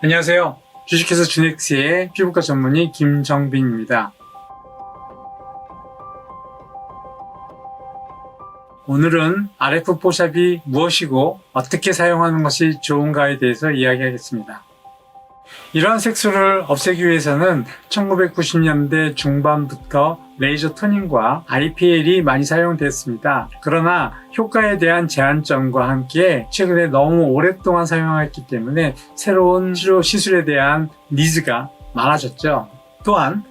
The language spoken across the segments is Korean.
안녕하세요. 주식회사 주넥스의 피부과 전문의 김정빈입니다. 오늘은 RF 포샵이 무엇이고 어떻게 사용하는 것이 좋은가에 대해서 이야기하겠습니다. 이러한 색소를 없애기 위해서는 1990년대 중반부터 레이저 토닝과 IPL이 많이 사용됐습니다. 그러나 효과에 대한 제한점과 함께 최근에 너무 오랫동안 사용했기 때문에 새로운 치료 시술에 대한 니즈가 많아졌죠. 또한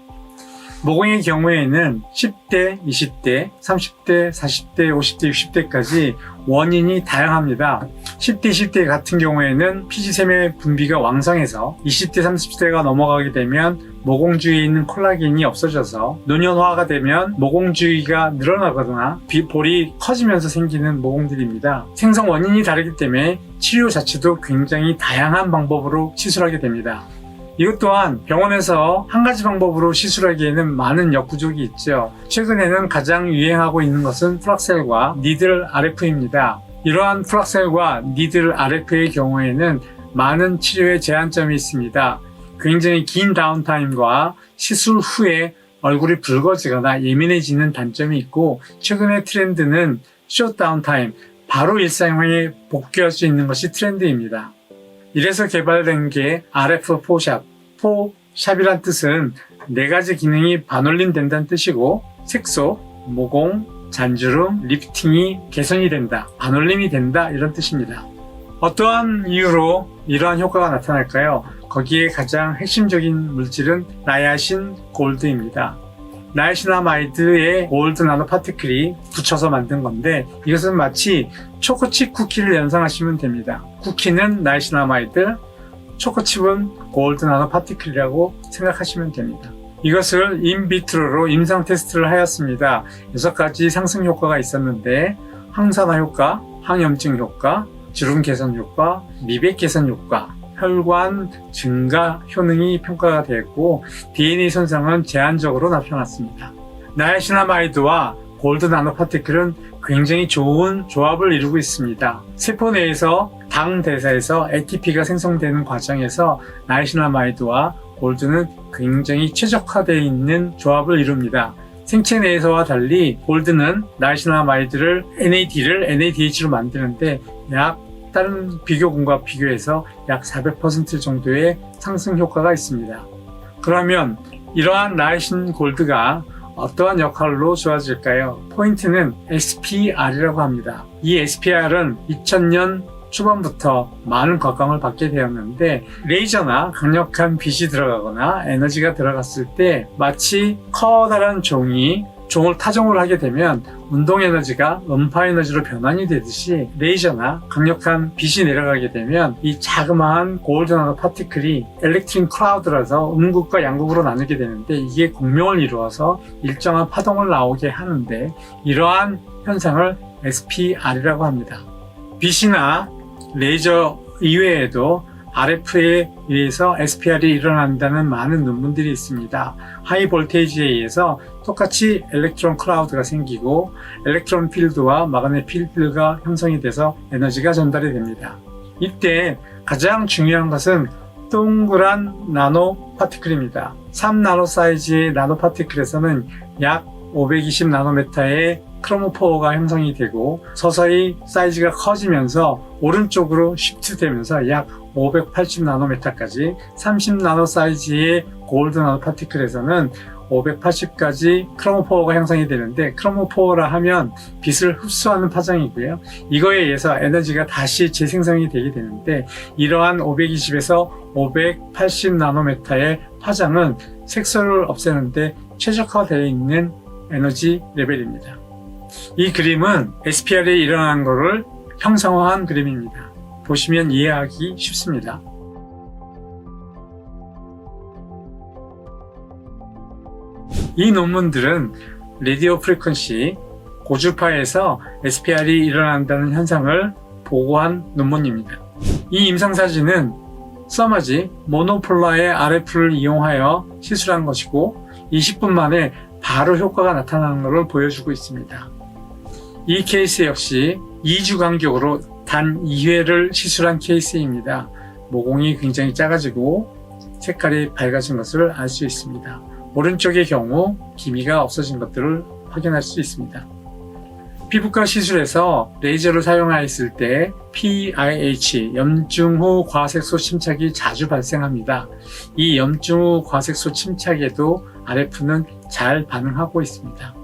모공의 경우에는 10대, 20대, 30대, 40대, 50대, 60대까지 원인이 다양합니다. 10대, 20대 같은 경우에는 피지샘의 분비가 왕성해서 20대, 30대가 넘어가게 되면 모공 주위에 있는 콜라겐이 없어져서 노년화가 되면 모공 주위가 늘어나거나 비- 볼이 커지면서 생기는 모공들입니다. 생성 원인이 다르기 때문에 치료 자체도 굉장히 다양한 방법으로 시술하게 됩니다. 이것 또한 병원에서 한 가지 방법으로 시술하기에는 많은 역부족이 있죠. 최근에는 가장 유행하고 있는 것은 플락셀과 니들 RF입니다. 이러한 플락셀과 니들 RF의 경우에는 많은 치료에 제한점이 있습니다. 굉장히 긴 다운타임과 시술 후에 얼굴이 붉어지거나 예민해지는 단점이 있고 최근의 트렌드는 숏 다운타임, 바로 일상에 복귀할 수 있는 것이 트렌드입니다. 이래서 개발된 게 RF 포샵. 포샵이란 뜻은 네 가지 기능이 반올림 된다는 뜻이고 색소, 모공, 잔주름, 리프팅이 개선이 된다, 반올림이 된다 이런 뜻입니다. 어떠한 이유로 이러한 효과가 나타날까요? 거기에 가장 핵심적인 물질은 나야신 골드입니다. 나이시나마이드에 골드 나노 파티클이 붙여서 만든 건데 이것은 마치 초코칩 쿠키를 연상하시면 됩니다. 쿠키는 나이시나마이드, 초코칩은 골드 나노 파티클이라고 생각하시면 됩니다. 이것을 인비트로로 임상 테스트를 하였습니다. 6가지 상승 효과가 있었는데 항산화 효과, 항염증 효과, 주름 개선 효과, 미백 개선 효과, 혈관 증가 효능이 평가가 되었고 DNA 손상은 제한적으로 나타났습니다. 나이시나마이드와 골드 나노 파티클은 굉장히 좋은 조합을 이루고 있습니다. 세포 내에서 당 대사에서 ATP가 생성되는 과정에서 나이시나마이드와 골드는 굉장히 최적화되어 있는 조합을 이룹니다. 생체 내에서와 달리 골드는 나이시나마이드를 NAD를 NADH로 만드는데 약 다른 비교군과 비교해서 약 400% 정도의 상승 효과가 있습니다. 그러면 이러한 나이신 골드가 어떠한 역할로 좋아질까요? 포인트는 SPR이라고 합니다. 이 SPR은 2000년 초반부터 많은 곽광을 받게 되었는데 레이저나 강력한 빛이 들어가거나 에너지가 들어갔을 때 마치 커다란 종이 종을 타종을 하게 되면 운동 에너지가 음파 에너지로 변환이 되듯이 레이저나 강력한 빛이 내려가게 되면 이 자그마한 골드나노 파티클이 엘렉트린 클라우드라서 음극과 양극으로 나누게 되는데 이게 공명을 이루어서 일정한 파동을 나오게 하는데 이러한 현상을 SPR이라고 합니다. 빛이나 레이저 이외에도 RF에 의해서 SPR이 일어난다는 많은 논문들이 있습니다. 하이 볼테이지에 의해서 똑같이 엘렉트론 클라우드가 생기고 엘렉트론 필드와 마그넷 필드가 형성이 돼서 에너지가 전달이 됩니다. 이때 가장 중요한 것은 동그란 나노 파티클입니다. 3나노 사이즈의 나노 파티클에서는 약 520 나노메타의 크로모포어가 형성이 되고 서서히 사이즈가 커지면서 오른쪽으로 시프트 되면서 약 580 나노메타까지 30 나노 사이즈의 골드 나노 파티클에서는 580까지 크로모포어가 형성이 되는데 크로모포어라 하면 빛을 흡수하는 파장이고요. 이거에 의해서 에너지가 다시 재생성이 되게 되는데 이러한 520에서 580 나노메타의 파장은 색소를 없애는데 최적화되어 있는 에너지 레벨입니다. 이 그림은 SPR에 일어난 것을 형상화한 그림입니다. 보시면 이해하기 쉽습니다. 이 논문들은 레디오 프리퀀시 고주파에서 SPR이 일어난다는 현상을 보고한 논문입니다. 이 임상사진은 써마지 모노폴라의 RF를 이용하여 시술한 것이고 20분 만에 바로 효과가 나타나는 것을 보여주고 있습니다. 이 케이스 역시 2주 간격으로 단 2회를 시술한 케이스입니다. 모공이 굉장히 작아지고 색깔이 밝아진 것을 알 수 있습니다. 오른쪽의 경우 기미가 없어진 것들을 확인할 수 있습니다. 피부과 시술에서 레이저를 사용하였을 때 PIH, 염증 후 과색소 침착이 자주 발생합니다. 이 염증 후 과색소 침착에도 RF는 잘 반응하고 있습니다.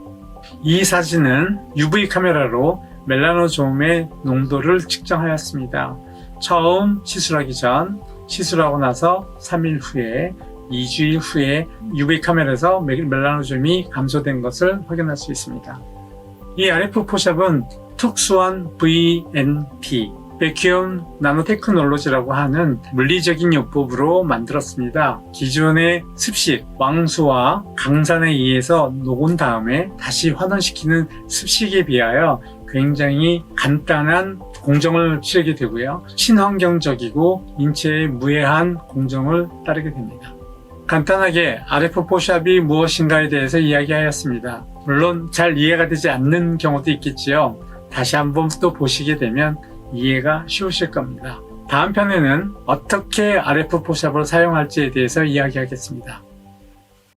이 사진은 UV 카메라로 멜라노좀의 농도를 측정하였습니다. 처음 시술하기 전, 시술하고 나서 3일 후에, 2주일 후에 UV 카메라에서 멜- 멜라노좀이 감소된 것을 확인할 수 있습니다. 이 RF 포샵은 특수한 VNT, 베큐엄 나노테크놀로지라고 하는 물리적인 요법으로 만들었습니다. 기존의 습식, 왕수와 강산에 의해서 녹은 다음에 다시 환원시키는 습식에 비하여 굉장히 간단한 공정을 치르게 되고요. 친환경적이고 인체에 무해한 공정을 따르게 됩니다. 간단하게 RF 포샵이 무엇인가에 대해서 이야기하였습니다. 물론 잘 이해가 되지 않는 경우도 있겠지요. 다시 한번 또 보시게 되면 이해가 쉬우실 겁니다. 다음 편에는 어떻게 RF 포샵을 사용할지에 대해서 이야기하겠습니다.